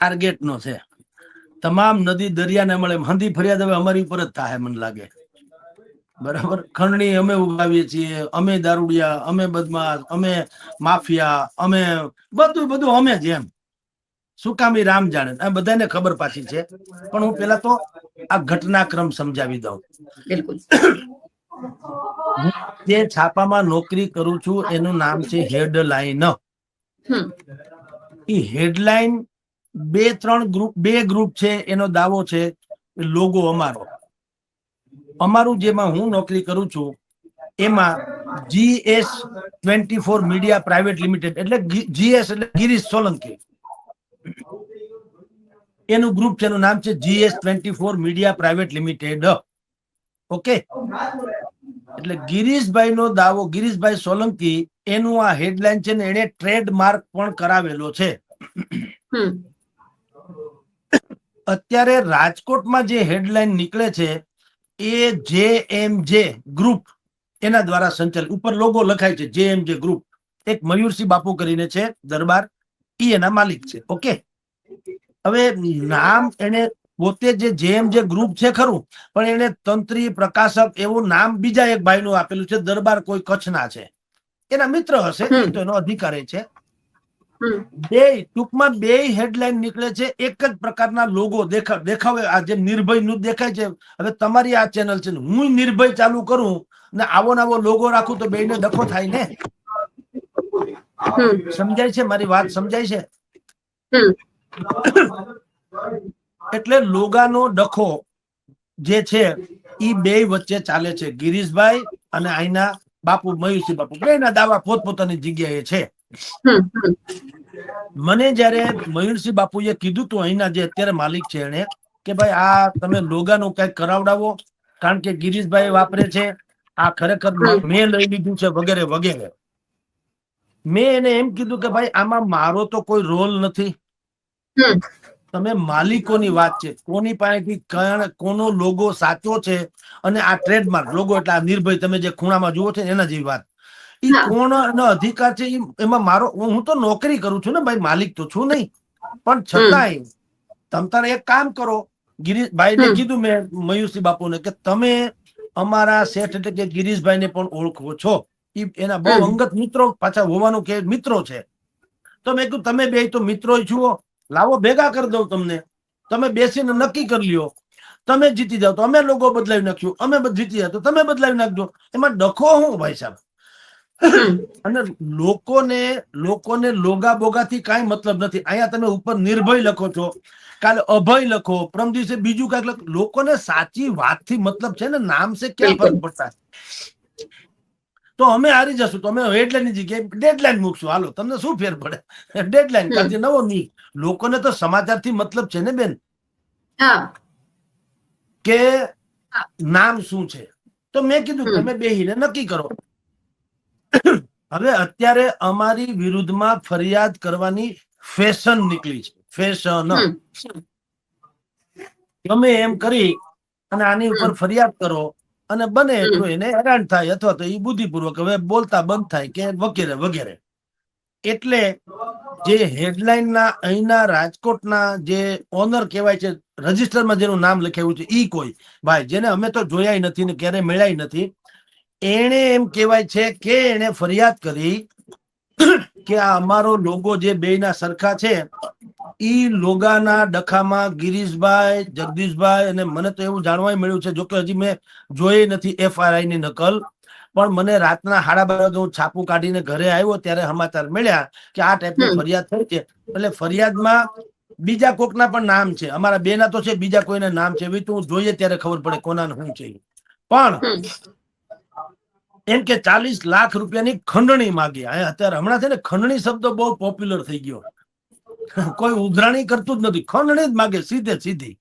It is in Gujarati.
ટાર્ગેટ નો છે. તમામ નદી દરિયાને મળે હંધી ફરિયાદ હવે અમારી ઉપર જ થાય મને લાગે. બરાબર? ખંડણી અમે ઉગાવીએ છીએ અમે દારૂડિયા અમે બદમાશ અમે માફિયા અમે બધું બધું અમે જ એમ. શું કામ એ રામ જાણે? આ બધાને ખબર પાછી છે. પણ હું પેલા તો આ ઘટનાક્રમ સમજાવી દઉં. બિલકુલ. જે છાપામાં નોકરી કરું છું એનું નામ છે હેડલાઈન. એ હેડલાઇન બે, ત્રણ ગ્રુપ, બે ગ્રુપ છે, એનો દાવો છે લોગો અમારો. અમારું જેમાં હું નોકરી કરું છું, એમાં GS twenty four media private limited, એટલે જીએસ એટલે ગિરીશ સોલંકી. એનું ગ્રુપ છે, એનું નામ છે GS twenty four media private limited. Okay? એટલે ગિરીશભાઈ નો દાવો, ગિરીશભાઈ સોલંકી, એનું આ હેડલાઇન છે ને એને ટ્રેડમાર્ક પણ કરાવેલો છે. અત્યારે રાજકોટમાં જે હેડલાઇન નીકળે છે એ જે એમ જે ગ્રુપ એના દ્વારા સંચાલિત ઉપર લોગો લખાય છે જે એમ જે ગ્રુપ એક મયુરસિંહ બાપુ કરીને છે દરબાર ઈ એના માલિક છે ઓકે? હવે નામ એને પોતે જે જેમ જે ગ્રુપ છે ખરું પણ એને તંત્રી પ્રકાશક એવું નામ બીજા એક ભાઈનું આપેલું છે દરબાર કોઈ કચ્છના છે. એના મિત્ર હશે તો એનો અધિકારી છે. બે ટૂંકમાં બે હેડલાઇન નીકળે છે. એક જ પ્રકારના લોગો દેખા દેખાવે. આ જે નિર્ભયનું દેખાય છે હવે તમારી આ ચેનલ છે હું નિર્ભય ચાલુ કરું ને આવો ને આવો લોગો રાખું તો બેને ડખો થાય ને? સમજાય છે મારી વાત? સમજાય છે? એટલે લોગાનો ડખો જે છે ઈ બે વચ્ચે ચાલે છે. ગિરીશભાઈ અને આઈના બાપુ મયુસી બાપુ. બેના દાવા પોતપોતાની જગ્યાએ છે. મને જયારે મયુરસિંહ બાપુએ કીધું તું અહીંના જે અત્યારે માલિક છે એને કે ભાઈ આ તમે લોગાનું કંઈક કરાવડાવો કારણ કે ગિરીશભાઈ વાપરે છે આ ખરેખર મેં લઈ લીધું છે વગેરે વગેરે. મેં એને એમ કીધું કે ભાઈ આમાં મારો તો કોઈ રોલ નથી. તમે માલિકોની વાત છે કોની પાસેથી કોનો લોગો સાચો છે અને આ ટ્રેડમાર્ક લોગો એટલે આ નિર્ભય તમે જે ખૂણામાં જુઓ છો એના જેવી વાત. ઈ કોણ અધિકાર છે એમાં મારો હું તો નોકરી કરું છું ને ભાઈ માલિક તો છું નહીં. પણ છતાંય તમ તારે એક કામ કરો. ગિરીશભાઈને ને કીધું મેં મયુસી બાપુને કે તમે અમારા શેઠ એટલે કે ગિરીશભાઈને પણ ઓળખો છો. એના બહુ અંગત મિત્રો પાછા હોવાનું કે મિત્રો છે. તો મેં કીધું તમે બે તો મિત્રો જુઓ. લાવો ભેગા કરી દઉં તમને. તમે બેસીને નક્કી કરી લ્યો. તમે જીતી જાવ તો અમે લોકો બદલાવી નાખ્યું. અમે જીતી જાઓ તો તમે બદલાવી નાખજો. એમાં ડખો હું ભાઈ સાહેબ? અને લોકોને લોકોને લોગા બોગાથી કાંઈ મતલબ નથી. અહીંયા તમે ઉપર નિર્ભય લખો છો. કાલે અભય લખો. પ્રમ દિવસે બીજું કાંઈક લખો. લોકોને સાચી વાતથી મતલબ છે ને નામ છે ક્યાં ફરક પડતા? તો અમે હારી જશું. તો અમે હેડલાઇનની જગ્યાએ ડેડલાઈન મૂકશું. હાલો તમને શું ફેર પડે? ડેડલાઈન. કાંથી નવો નહીં લોકોને તો સમાચારથી મતલબ છે ને બેન? હા. કે નામ શું છે? તો મેં કીધું. તમે બેહીને નક્કી કરો. હવે અત્યારે અમારી વિરુદ્ધમાં ફરિયાદ કરવાની ફેશન નીકળી છે. ફેશન. તમે એમ કરી અને આની ઉપર ફરિયાદ કરો અને બને એટલું એને હેરાન થાય અથવા તો એ બુદ્ધિપૂર્વક હવે બોલતા બંધ થાય કે વગેરે વગેરે. એટલે જે હેડલાઇન ના અહીંના રાજકોટના જે ઓનર કહેવાય છે રજિસ્ટરમાં જેનું નામ લખાયું છે ઈ કોઈ. ભાઈ જેને અમે તો જોયા નથી ને ક્યારે મળ્યા નથી એણે એમ કહેવાય છે કે એને ફરિયાદ કરી કે આ અમારો લોગો જે બેયના સરખા છે ઈ લોગાના ડખામાં ગિરીશભાઈ જગદીશભાઈ અને મને તો એવું જાણવા મળ્યું છે જોકે હજી મેં જોઈ નથી એફઆરઆઈ ની નકલ. પણ મને રાતના સાડા બાર વાગે હું છાપું કાઢીને ઘરે આવ્યો ત્યારે સમાચાર મળ્યા કે આ ટાઈપની. ફરિયાદ થઈ છે. એટલે ફરિયાદમાં બીજા કોકના પણ નામ છે. અમારા બેના તો છે બીજા કોઈના નામ છે. એવી તો હું જોઈએ ત્યારે ખબર પડે કોના શું છે. પણ એમ કે ચાલીસ લાખ રૂપિયાની ખંડણી માગી. અત્યારે હમણાં છે ને ખંડણી શબ્દ બહુ પોપ્યુલર થઈ ગયો. કોઈ ઉઘરાણી કરતું જ નથી. ખંડણી જ માગે સીધે સીધી.